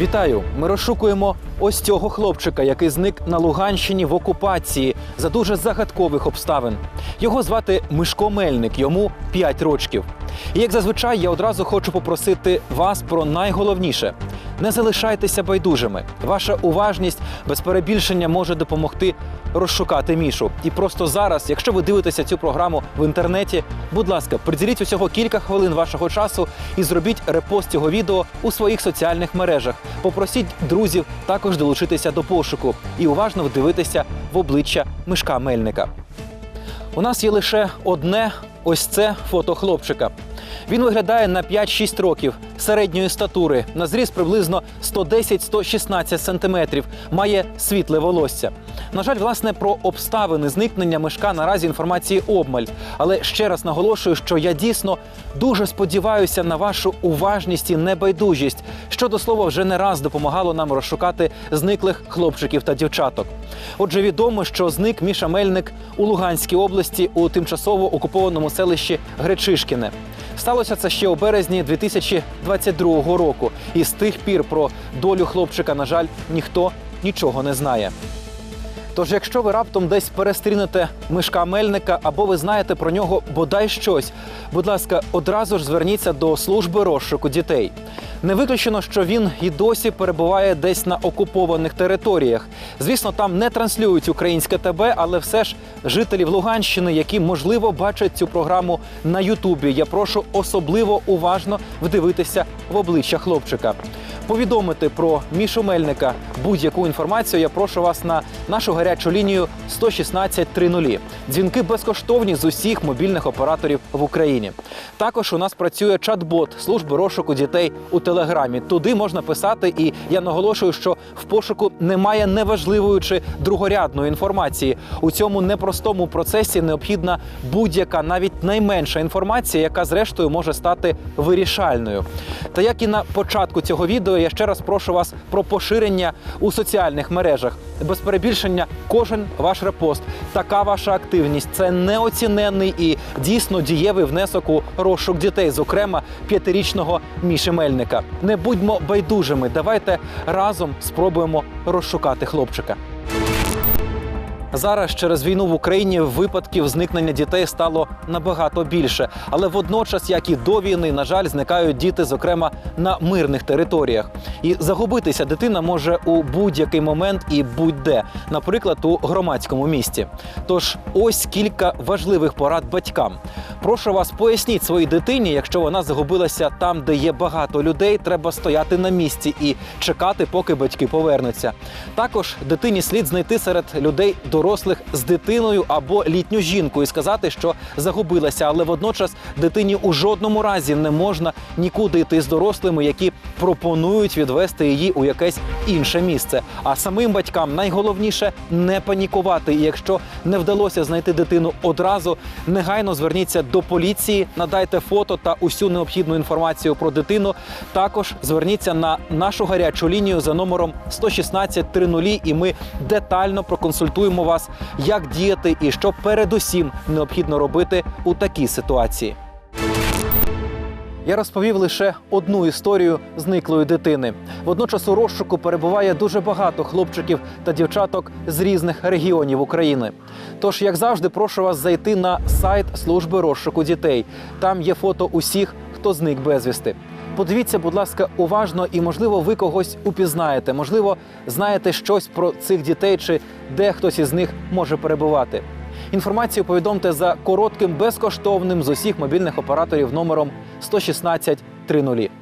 Вітаю! Ми розшукуємо ось цього хлопчика, який зник на Луганщині в окупації за дуже загадкових обставин. Його звати Мишко Мельник, йому 5 рочків. І як зазвичай, я одразу хочу попросити вас про найголовніше: не залишайтеся байдужими. Ваша уважність без перебільшення може допомогти розшукати мішу. І просто зараз, якщо ви дивитеся цю програму в інтернеті, будь ласка, приділіть усього кілька хвилин вашого часу і зробіть репост цього відео у своїх соціальних мережах. Попросіть друзів також долучитися до пошуку і уважно вдивитися в обличчя мишка Мельника. У нас є лише одне ось це фото хлопчика. Він виглядає на 5-6 років середньої статури, на зріст приблизно 110-116 сантиметрів, має світле волосся. На жаль, власне, про обставини зникнення мишка наразі інформації обмаль. Але ще раз наголошую, що я дійсно дуже сподіваюся на вашу уважність і небайдужість, що до слова вже не раз допомагало нам розшукати зниклих хлопчиків та дівчаток. Отже, відомо, що зник Міша Мельник у Луганській області у тимчасово окупованому селищі Гречишкіне. Сталося це ще у березні 2022 року, і з тих пір про долю хлопчика, на жаль, ніхто нічого не знає. Тож, якщо ви раптом десь перестрінете мишка Мельника або ви знаєте про нього бодай щось, будь ласка, одразу ж зверніться до служби розшуку дітей. Не виключено, що він і досі перебуває десь на окупованих територіях. Звісно, там не транслюють українське ТБ, але все ж жителів Луганщини, які можливо бачать цю програму на Ютубі. Я прошу особливо уважно вдивитися в обличчя хлопчика. Повідомити про Мішу Мельника будь-яку інформацію. Я прошу вас на нашу гарячу лінію 116 30. Дзвінки безкоштовні з усіх мобільних операторів в Україні. Також у нас працює чат-бот служби розшуку дітей у телеграмі. Туди можна писати, і я наголошую, що в пошуку немає неважливої чи другорядної інформації. У цьому непростому процесі необхідна будь-яка, навіть найменша інформація, яка зрештою може стати вирішальною. Та як і на початку цього відео, я ще раз прошу вас про поширення у соціальних мережах. Без перебільшення, кожен ваш репост, така ваша активність це неоціненний і дійсно дієвий внесок у розшук дітей, зокрема п'ятирічного Міші Мельника. Не будьмо байдужими. Давайте разом спробуємо розшукати хлопчика. Зараз через війну в Україні випадків зникнення дітей стало набагато більше, але водночас, як і до війни, на жаль, зникають діти, зокрема на мирних територіях. І загубитися дитина може у будь-який момент і будь-де, наприклад, у громадському місті. Тож ось кілька важливих порад батькам. Прошу вас, поясніть своїй дитині, якщо вона загубилася там, де є багато людей, треба стояти на місці і чекати, поки батьки повернуться. Також дитині слід знайти серед людей дорослих з дитиною або літню жінку і сказати, що загубилася, але водночас дитині у жодному разі не можна нікуди йти з дорослими, які пропонують відвести її у якесь інше місце. А самим батькам найголовніше не панікувати. І якщо не вдалося знайти дитину одразу, негайно зверніться до поліції, надайте фото та усю необхідну інформацію про дитину. Також зверніться на нашу гарячу лінію за номером 116 30 і ми детально проконсультуємо вас, як діяти і що передусім необхідно робити у такій ситуації. Я розповів лише одну історію зниклої дитини. Водночас у розшуку перебуває дуже багато хлопчиків та дівчаток з різних регіонів України. Тож, як завжди, прошу вас зайти на сайт служби розшуку дітей. Там є фото усіх, хто зник безвісти. Подивіться, будь ласка, уважно, і можливо, ви когось упізнаєте. Можливо, знаєте щось про цих дітей, чи де хтось із них може перебувати. Інформацію повідомте за коротким безкоштовним з усіх мобільних операторів номером 116 30.